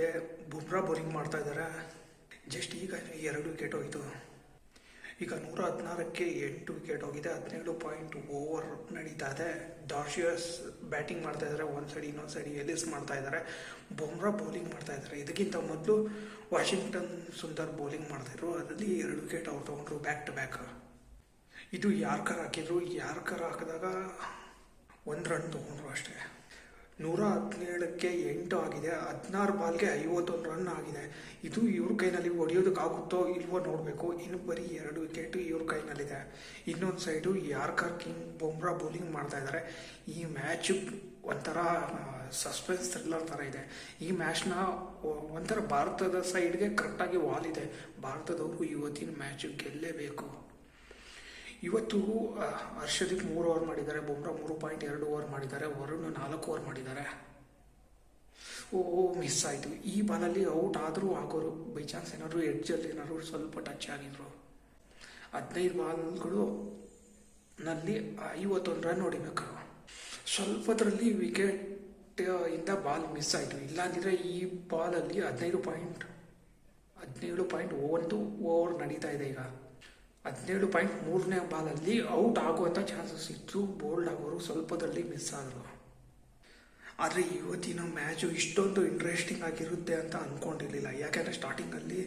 ಆಗಿದೆ ಬುಮ್ರಾ ಬೌಲಿಂಗ್ ಮಾಡ್ತಾ ಇದ್ದಾರೆ. ಜಸ್ಟ್ ಈಗ ಎರಡು ವಿಕೆಟ್ ಹೋಯಿತು. ಈಗ ನೂರ ಹದಿನಾರಕ್ಕೆ ಎಂಟು ವಿಕೆಟ್ ಹೋಗಿದೆ. ಹದಿನೇಳು ಪಾಯಿಂಟ್ ಓವರ್ ನಡೀತಾ ಇದೆ. ಡಾರ್ಶಿಯಸ್ ಬ್ಯಾಟಿಂಗ್ ಮಾಡ್ತಾ ಇದ್ದಾರೆ. ಒಂದು ಸೈಡ್ ಇನ್ನೊಂದು ಸೈಡ್ ಎಲಿಸ್ ಮಾಡ್ತಾ ಇದ್ದಾರೆ. ಬೊಮ್ರಾ ಬೌಲಿಂಗ್ ಮಾಡ್ತಾ ಇದ್ದಾರೆ. ಇದಕ್ಕಿಂತ ಮೊದಲು ವಾಷಿಂಗ್ಟನ್ ಸುಂದರ್ ಬೌಲಿಂಗ್ ಮಾಡ್ತಾಯಿದ್ರು ಅದರಲ್ಲಿ ಎರಡು ವಿಕೆಟ್ ಅವ್ರು ತೊಗೊಂಡ್ರು ಬ್ಯಾಕ್ ಟು ಬ್ಯಾಕ್ ಇದು ಯಾರ್ಕರ್ ಹಾಕಿದ್ರು? ಯಾರ್ಕರ್ ಹಾಕಿದಾಗ ಒಂದು ರನ್ ತೊಗೊಂಡ್ರು ಅಷ್ಟೇ. ನೂರ ಹದಿನೇಳಕ್ಕೆ ಎಂಟು ಆಗಿದೆ, ಹದಿನಾರು ಬಾಲ್ಗೆ ಐವತ್ತೊಂದು ರನ್ ಆಗಿದೆ. ಇದು ಇವ್ರ ಕೈನಲ್ಲಿ ಹೊಡೆಯೋದಕ್ಕಾಗುತ್ತೋ ಇಲ್ವೋ ನೋಡಬೇಕು. ಇನ್ನು ಬರೀ ಎರಡು ವಿಕೆಟ್ ಇವ್ರ ಕೈನಲ್ಲಿದೆ. ಇನ್ನೊಂದು side yorker king Bumrah bowling ಮಾಡ್ತಾ ಇದ್ದಾರೆ. ಈ ಮ್ಯಾಚ್ ಒಂಥರ ಸಸ್ಪೆನ್ಸ್ ಥ್ರಿಲ್ಲರ್ ಥರ ಇದೆ. ಈ ಮ್ಯಾಚ್ನ ಒಂಥರ ಭಾರತದ ಸೈಡ್ಗೆ ಕರೆಕ್ಟಾಗಿ ವಾಲ್ ಇದೆ. ಭಾರತದವರು ಇವತ್ತಿನ ಮ್ಯಾಚ್ ಗೆಲ್ಲೇಬೇಕು. ಇವತ್ತು ಹರ್ಷದೀಪ್ ಮೂರು ಓವರ್ ಮಾಡಿದ್ದಾರೆ, ಬುಮ್ರಾ ಮೂರು ಪಾಯಿಂಟ್ ಎರಡು ಓವರ್ ಮಾಡಿದ್ದಾರೆ, ವರುಣ್ ನಾಲ್ಕು ಓವರ್ ಮಾಡಿದ್ದಾರೆ. ಓ ಮಿಸ್ ಆಯಿತು. ಈ ಬಾಲಲ್ಲಿ ಔಟ್ ಆದರೂ ಆಗೋರು ಬೈ ಚಾನ್ಸ್ ಏನಾದ್ರು ಎಡ್ಜಲ್ಲಿ ಏನಾದ್ರು ಸ್ವಲ್ಪ ಟಚ್ ಆಗಿದ್ರು. ಹದಿನೈದು ಬಾಲ್ಗಳು ನಲ್ಲಿ ಐವತ್ತೊಂದು ರನ್ ಹೊಡಿಬೇಕು ಸ್ವಲ್ಪದ್ರಲ್ಲಿ ವಿಕೆಟ್ ಇಂದ ಬಾಲ್ ಮಿಸ್ ಆಯಿತು. ಇಲ್ಲಾಂದರೆ ಈ ಬಾಲಲ್ಲಿ ಹದಿನೈದು ಪಾಯಿಂಟ್ ಹದಿನೇಳು ಪಾಯಿಂಟ್ ಒಂದು ಓವರ್ ನಡೀತಾ ಇದೆ ಈಗ. ಹದಿನೇಳು ಪಾಯಿಂಟ್ ಮೂರನೇ ಬಾಲಲ್ಲಿ ಔಟ್ ಆಗುವಂಥ ಚಾನ್ಸಸ್ ಇತ್ತು. ಬೋಲ್ಡ್ ಆಗೋರು ಸ್ವಲ್ಪದಲ್ಲಿ ಮಿಸ್ ಆದರು. ಆದರೆ ಇವತ್ತಿನ ಮ್ಯಾಚು ಇಷ್ಟೊಂದು ಇಂಟ್ರೆಸ್ಟಿಂಗ್ ಆಗಿರುತ್ತೆ ಅಂತ ಅಂದ್ಕೊಂಡಿರಲಿಲ್ಲ ಯಾಕೆಂದರೆ ಸ್ಟಾರ್ಟಿಂಗಲ್ಲಿ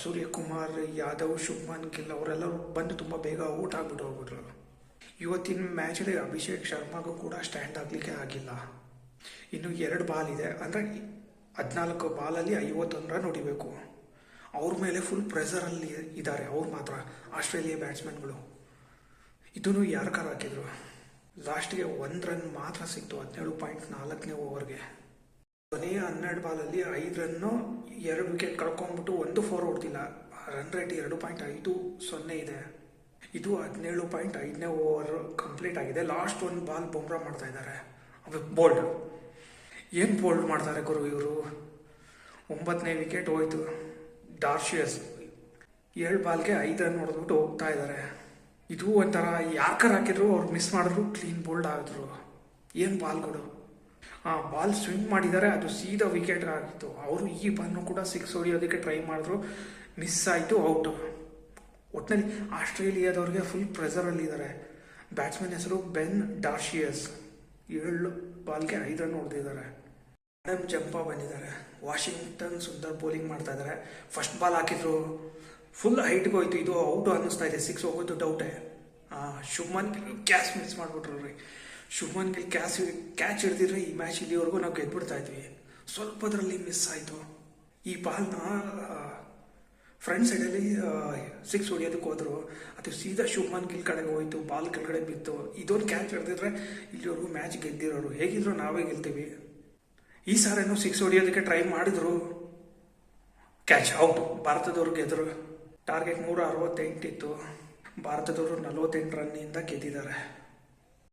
ಸೂರ್ಯಕುಮಾರ್, ಯಾದವ್, ಶುಭ್ಮನ್ ಗಿಲ್ ಅವರೆಲ್ಲರೂ ಬಂದು ತುಂಬ ಬೇಗ ಔಟ್ ಆಗ್ಬಿಟ್ಟು ಹೋಗ್ಬಿಟ್ರು. ಇವತ್ತಿನ ಮ್ಯಾಚಲ್ಲಿ ಅಭಿಷೇಕ್ ಶರ್ಮಾಗೂ ಕೂಡ ಸ್ಟ್ಯಾಂಡ್ ಆಗಲಿಕ್ಕೆ ಆಗಿಲ್ಲ. ಇನ್ನು ಎರಡು ಬಾಲ್ ಇದೆ. ಅಂದರೆ ಹದಿನಾಲ್ಕು ಬಾಲಲ್ಲಿ ಐವತ್ತೊಂದು ರನ್ ಹೊಡಿಬೇಕು. ಅವ್ರ ಮೇಲೆ ಫುಲ್ ಪ್ರೆಸರಲ್ಲಿ ಇದ್ದಾರೆ. ಅವ್ರು ಮಾತ್ರ. ಆಸ್ಟ್ರೇಲಿಯಾ ಬ್ಯಾಟ್ಸ್ಮನ್ಗಳು ಇದನ್ನು ಯಾರಕಾರ ಹಾಕಿದ್ರು? ಲಾಸ್ಟ್ಗೆ ಒಂದು ರನ್ ಮಾತ್ರ ಸಿಕ್ತು. ಹದಿನೇಳು ಪಾಯಿಂಟ್ ನಾಲ್ಕನೇ ಓವರ್ಗೆ ಕೊನೆಯ ಹನ್ನೆರಡು ಬಾಲಲ್ಲಿ ಐದು ರನ್ನು ಎರಡು ವಿಕೆಟ್ ಕಳ್ಕೊಂಡ್ಬಿಟ್ಟು ಒಂದು ಫೋರ್ ಹೊಡ್ತಿಲ್ಲ ರನ್ ರೇಟ್ ಎರಡು ಪಾಯಿಂಟ್ ಐದು ಸೊನ್ನೆ ಇದೆ. ಇದು ಹದಿನೇಳು ಪಾಯಿಂಟ್ ಐದನೇ ಓವರ್ ಕಂಪ್ಲೀಟ್ ಆಗಿದೆ. ಲಾಸ್ಟ್ ಒಂದು ಬಾಲ್ ಬೊಮ್ರಾ ಮಾಡ್ತಾ ಇದ್ದಾರೆ. ಬೋಲ್ಡ್ ಏನು ಬೋಲ್ಡ್ ಮಾಡ್ತಾರೆ ಗುರು ಇವರು? ಒಂಬತ್ತನೇ ವಿಕೆಟ್ ಹೋಯ್ತು. ಡಾರ್ಶಿಯಸ್ ಏಳು ಬಾಲ್ಗೆ ಐದು ರನ್ ಹೊಡೆದ್ಬಿಟ್ಟು ಹೋಗ್ತಾ ಇದ್ದಾರೆ ಇದು ಒಂಥರ ಯಾಕರ್ ಹಾಕಿದ್ರು, ಅವ್ರು ಮಿಸ್ ಮಾಡಿದ್ರು ಕ್ಲೀನ್ ಬೋಲ್ಡ್ ಆಗಿದ್ರು. ಏನು ಬಾಲ್ಗಳು ಆ ಬಾಲ್ ಸ್ವಿಂಗ್ ಮಾಡಿದ್ದಾರೆ ಅದು ಸೀದಾ ವಿಕೆಟ್ ಆಗಿತ್ತು. ಅವರು ಈ ಬಾಲ್ನು ಕೂಡ ಸಿಕ್ಸ್ ಹೊಡಿಯೋದಕ್ಕೆ ಟ್ರೈ ಮಾಡಿದ್ರು ಮಿಸ್ ಆಯಿತು ಔಟು ಒಟ್ಟಿನಲ್ಲಿ ಆಸ್ಟ್ರೇಲಿಯಾದವ್ರಿಗೆ ಫುಲ್ ಪ್ರೆಸರಲ್ಲಿದ್ದಾರೆ ಬ್ಯಾಟ್ಸ್ಮನ್ ಹೆಸರು ಬೆನ್ ಡಾರ್ಶಿಯಸ್ ಏಳು ಬಾಲ್ಗೆ ಐದು ರನ್ ಹೊಡೆದಿದ್ದಾರೆ. ಆಡಮ್ ಜಂಪಾ ಬಂದಿದ್ದಾರೆ. ವಾಷಿಂಗ್ಟನ್ ಸುಂದರ್ ಬೌಲಿಂಗ್ ಮಾಡ್ತಾ ಇದ್ದಾರೆ. ಫಸ್ಟ್ ಬಾಲ್ ಹಾಕಿದ್ರು. ಫುಲ್ ಹೈಟ್ಗೆ ಹೋಯ್ತು. ಇದು ಔಟ್ ಅನ್ನಿಸ್ತಾ ಇದೆ. ಸಿಕ್ಸ್ ಹೋಗೋದು ಡೌಟೇ ಶುಭ್ಮನ್ ಗಿಲ್ ಕ್ಯಾಚ್ ಮಿಸ್ ಮಾಡಿಬಿಟ್ರು ರೀ ಶುಭ್ಮನ್ ಗಿಲ್ ಕ್ಯಾಚ್ ಕ್ಯಾಚ್ ಹಿಡ್ದಿದ್ರೆ ಈ ಮ್ಯಾಚ್ ಇಲ್ಲಿವರೆಗೂ ನಾವು ಗೆದ್ಬಿಡ್ತಾ ಇದ್ವಿ. ಸ್ವಲ್ಪದ್ರಲ್ಲಿ ಮಿಸ್ ಆಯಿತು. ಈ ಬಾಲ್ನ ಫ್ರಂಟ್ ಸೈಡಲ್ಲಿ ಸಿಕ್ಸ್ ಹೊಡಿಯೋದಕ್ಕೆ ಹೋದರು. ಅದು ಸೀದಾ ಶುಭಮನ್ ಗಿಲ್ ಕಡೆಗೆ ಹೋಯಿತು. ಬಾಲ್ ಕೆಳಗಡೆ ಬಿತ್ತು. ಇದೊಂದು ಕ್ಯಾಚ್ ಹಿಡ್ದಿದ್ರೆ ಇಲ್ಲಿವರೆಗೂ ಮ್ಯಾಚ್ ಗೆದ್ದಿರೋರು. ಹೇಗಿದ್ರು ನಾವೇ ಗೆಲ್ತೀವಿ. ಈ ಸಾರೇನು ಸಿಕ್ಸ್ ಹೊಡಿಯೋದಕ್ಕೆ ಟ್ರೈ ಮಾಡಿದ್ರು. ಕ್ಯಾಚ್ ಔಟ್ ಭಾರತದವ್ರು ಗೆದ್ರು. ಟಾರ್ಗೆಟ್ ನೂರ ಅರವತ್ತೆಂಟಿತ್ತು. ಭಾರತದವರು ನಲವತ್ತೆಂಟು ರನ್ನಿಂದ ಗೆದ್ದಿದ್ದಾರೆ.